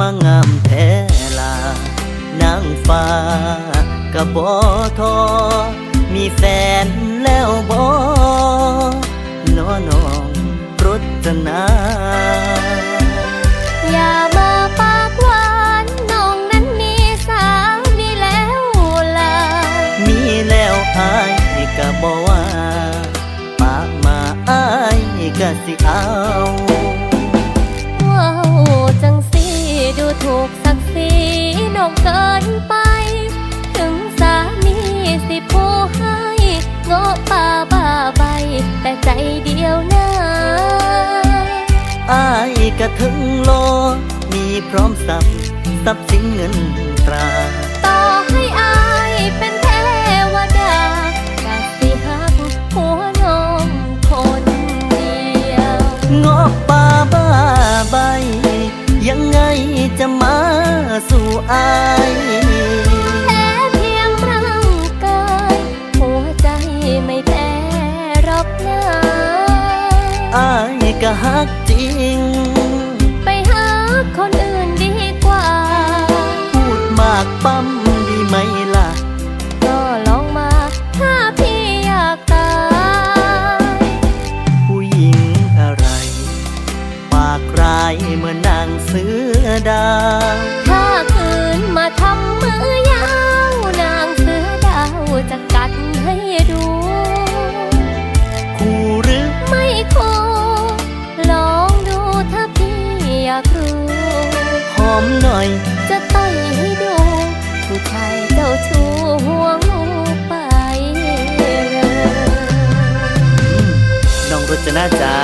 มางามแท้ลานางฟ้ากับบอทอ มีแฟนแล้วบอนอน้องรตนาอย่ามาปากหวานน้องนั้นมีสามีแล้วล่ะมีแล้วอายกับบอว่าปากมาอายกะสิเอา ถูกศักดิ์ศรีน้องเกินไป ถึงสามีสิผู้ให้เงาะป่าบ้าใบ แต่ใจเดียวนะอายก็ถึงโล มีพร้อมสับสับสินเงินตรา ไม่แพ้รอกนะอายก็ฮักจริง ชู้ห่วงลูกไปเลยน้องรจนาจ๋า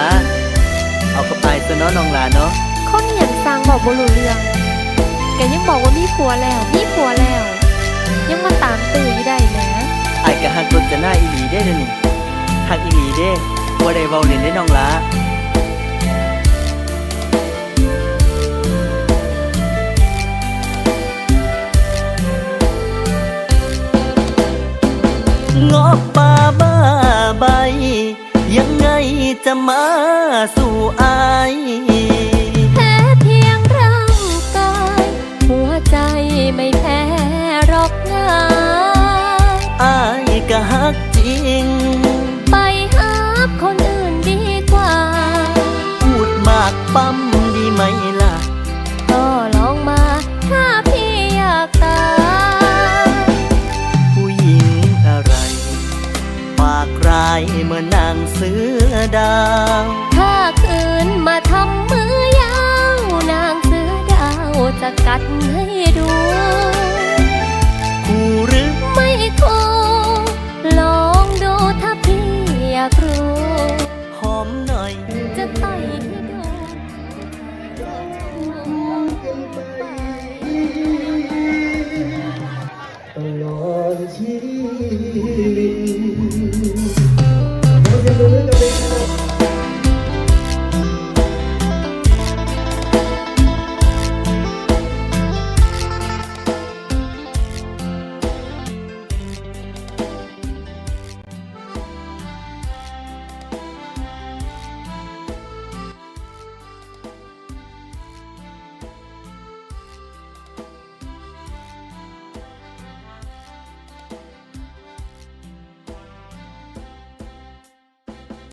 เอากระไปตัวเน้องน้องหลานเนาะคนอย่างสร้างบอกบ่รู้เรื่องแกยังบอกว่ามีผัวแล้วมีผัวแล้ว ยังมาตามตื่นอยู่ได้นะไอ้ายก็ฮักรจนาอีหลีได้เด้อนี่ฮักอีหลีเด้บ่ได้เว้าเล่นได้น้องหลา จะมาสู่อาย เหมือนนางเสือดาว